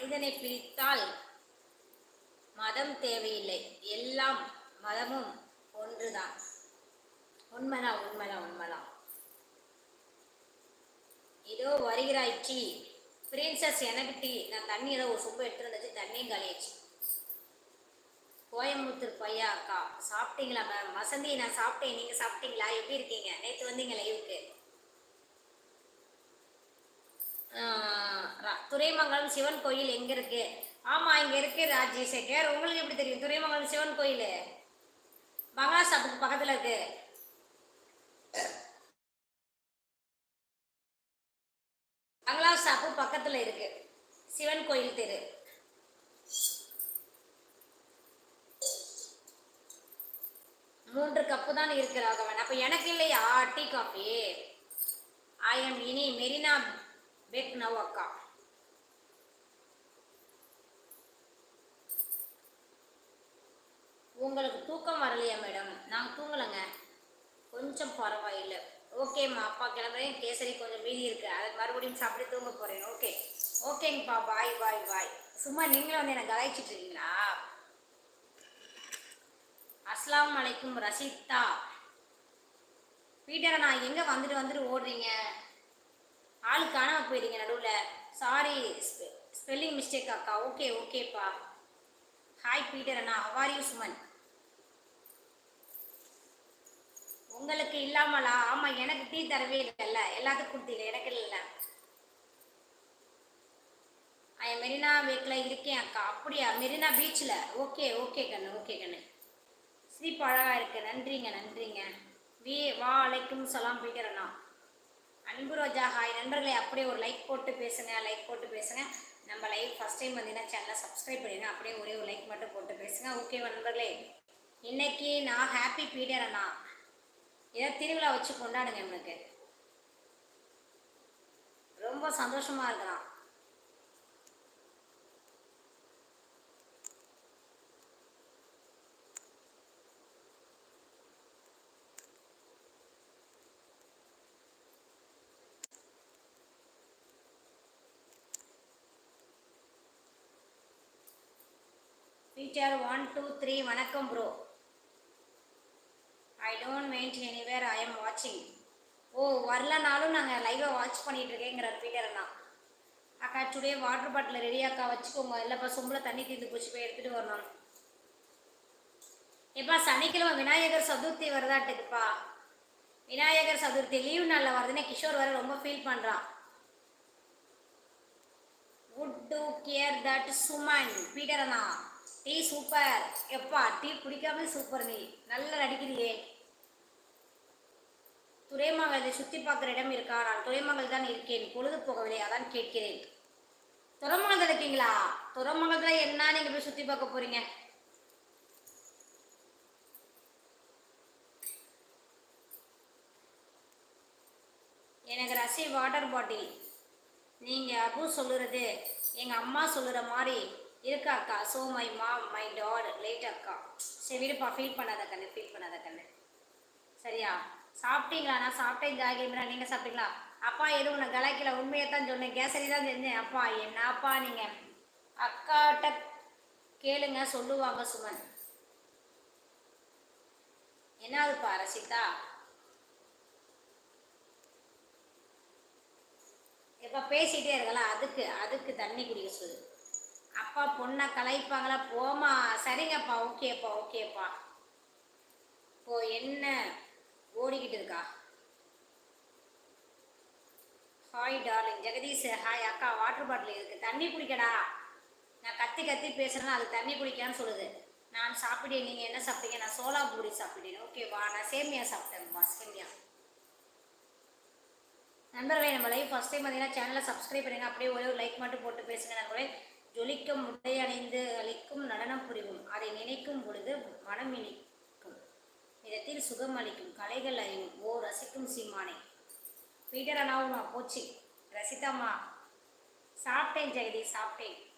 மனிதனை பிரித்தால் மதம் தேவையில்லை. எல்லாம் மதமும் ஒன்றுதான். உண்மைதான் உண்மைதான் உண்மைதான். ஏதோ வருகிறாய்ச்சி. பிரின்சஸ் எனக்கிட்டி நான் தண்ணி ஏதோ ஒரு சொம்பு எடுத்துட்டு வந்துச்சு தண்ணியும் காலியாச்சு. கோயம்புத்தூர் பையா அக்கா சாப்பிட்டீங்களா மேம் வசந்தி நான் சாப்பிட்டேன். நீங்கள் சாப்பிட்டீங்களா? எப்படி இருக்கீங்க? நேற்று வந்தீங்க லைவுக்கு துறைமங்கலம் சிவன் கோயில் எங்க இருக்கு? ஆமா இங்க இருக்கு ராஜேஷேகர். உங்களுக்கு எப்படி தெரியும்? துறைமங்கலம் சிவன் கோயில்? பங்களா சாப்புக்கு பக்கத்துல இருக்கு. பங்களா சாப்பு பக்கத்துல இருக்கு. சிவன் கோயில் தெரு. மூன்று கப்பு தான் இருக்கு ராகவன். அப்ப எனக்கு இல்லையா? Tea coffee. ஐ எம் இனி மெரினா பெக் நவ் அக்கா. உங்களுக்கு தூக்கம் வரலையா மேடம் நாங்கள் தூங்கலைங்க. கொஞ்சம் பரவாயில்லை. ஓகேம்மா அப்பா கிளம்புறேன். கேசரி கொஞ்சம் மீதி இருக்குது அதை மறுபடியும் சாப்பிட்டு தூங்க போகிறேன் ஓகே ஓகேங்கப்பா பாய் பாய் பாய் சும்மா நீங்களும் வந்து எனக்கு கலாய்ச்சிட்டு இருக்கீங்களா? அஸ்லாம் வலைக்கும் ரசித்தா பீட்டரை நான் எங்கே வந்துட்டு வந்துட்டு ஓடுறீங்க? ஆளு காணாம போயிடுங்க நடுவில். சாரி ஸ்பெல்லிங் மிஸ்டேக் அக்கா. ஓகே ஓகேப்பா ஹாய் பீட்டர் அண்ணா. ஹவார் யூ சுமன் உங்களுக்கு இல்லாமலா? ஆமாம் எனக்கு டீ தரவே இல்லைல்ல. எல்லாத்துக்கும் கொடுத்தீங்க எனக்கு இல்லைல்ல. ஐ மெரினா வீக்கில் இருக்கேன் அக்கா. அப்படியா? மெரினா பீச்சில் ஓகே ஓகே கண்ணு ஓகே கண்ணு. சிரிப்பு அழகாக இருக்கு. நன்றிங்க நன்றிங்க. வி வா அலைக்கும் சலாம் பீட்டர் அண்ணா. அன்பு ரோஜா ஹாய் நண்பர்களே அப்படியே ஒரு லைக் போட்டு பேசுங்க லைக் போட்டு பேசுங்க. நம்ம லைவ் ஃபஸ்ட் டைம் வந்தீங்கன்னா சேனலை சப்ஸ்கிரைப் பண்ணிடுங்க. அப்படியே ஒரே ஒரு லைக் மட்டும் போட்டு பேசுங்க. ஓகே நண்பர்களே? இன்னைக்கு நான் ஹாப்பி பீடர் அண்ணா. ஏதோ திருவிழா வச்சு கொண்டாடுங்க எனக்கு ரொம்ப சந்தோஷமா இருக்கிறான் டீச்சர் ஒன் டூ த்ரீ வணக்கம் bro I don't mind anywhere I am வாட்சிங் ஓ வரலனாலும் நாங்கள் லைவாக வாட்ச் பண்ணிட்டு இருக்கேங்கிறார் பீட்டர் அண்ணா அக்கா டுடே வாட்டர் பாட்டில் ரெடி அக்கா வச்சுக்கோங்க. இல்லைப்பா சொம்பில் தண்ணி தீர்ந்து போச்சு போய் எடுத்துகிட்டு வரணும். எப்பா சனிக்கிழமை விநாயகர் சதுர்த்தி வருதாட்டுக்குப்பா. விநாயகர் சதுர்த்தி லீவ் நாளில் வருதுன்னு கிஷோர் வர ரொம்ப ஃபீல் பண்ணுறான் would to care that Suman Peter tea super. எப்பா டீ குடிக்காம சூப்பர் நீ. நல்லா நடிக்கிறியே துறைமங்கலத்தை சுற்றி பார்க்குற இடம் இருக்கா? நான் துறைமங்கல் தான் இருக்கேன். பொழுது போகவில்லை அதான் கேட்கிறேன். துறைமங்கலத்தில் இருக்கீங்களா? துறைமங்கலத்தில் என்ன நீங்கள் போய் சுற்றி பார்க்க போறீங்க? எனக்கு ரசி வாட்டர் பாட்டில். நீங்கள் அபு சொல்லுறது எங்கள் அம்மா சொல்லுற மாதிரி. இருக்கா அக்கா so my ma my dad late அக்கா. சரி விடுப்பா. ஃபீல் பண்ணாத கண்ணு ஃபீல் பண்ணாத கண்ணு. சரியா? சாப்பிட்டீங்களா? நான் சாப்பிட்டேன் ஜாகிரா நீங்கள் சாப்பிட்டீங்களா? அப்பா எதுவும் உன்னை கலாய்க்கல. உண்மையை தான் சொன்னேன். கேசரி தான் செஞ்சேன். அப்பா என்னப்பா நீங்கள் அக்காட்ட கேளுங்க சொல்லுவாங்க சுமன். என்னதுப்பா ரசிதா எப்போ பேசிகிட்டே இருக்கலாம். அதுக்கு அதுக்கு தண்ணி குடிக்க சொல்லு. அப்பா பொண்ணை கலைப்பாங்களா போமா சரிங்கப்பா ஓகேப்பா ஓகேப்பா. இப்போ என்ன ஓடிக்கிட்டு இருக்கா? ஹாய் டார்லிங் ஜெகதீஷ் ஹாய் அக்கா. வாட்டர் பாட்டில் இருக்கு. தண்ணி குடிக்கடா. நான் கத்தி கத்தி பேசுகிறேன்னா அது தண்ணி குடிக்கான்னு சொல்லுது. நான் சாப்பிட்டேன். நீங்கள் என்ன சாப்பிட்டீங்க? நான் சோலா பூரி சாப்பிட்டேன். ஓகேவா நான் சேமியா சாப்பிட்டேன்ப்பா சேமியா. நண்பர்களே நம்ம லைவ் ஃபஸ்ட் டைம் பார்த்தீங்கன்னா சேனலை சப்ஸ்கிரைப் பண்ணுங்க. அப்படியே ஒரே ஒரு லைக் மட்டும் போட்டு பேசுங்க நண்பர்களே. ஜொலிக்கும் உடை அணிந்து அளிக்கும் நடனம் புரிவும். அதை நினைக்கும் பொழுது மனம் இனிக்கும். விதத்தில் சுகம் அளிக்கும். கலைகள் அறிவும் ஓ ரசிக்கும் சீமானே. பீட்டர் அண்ணாவும் போச்சு. ரசிதாம்மா சாப்பிட்டேன் ஜெகதி சாப்பிட்டேன்.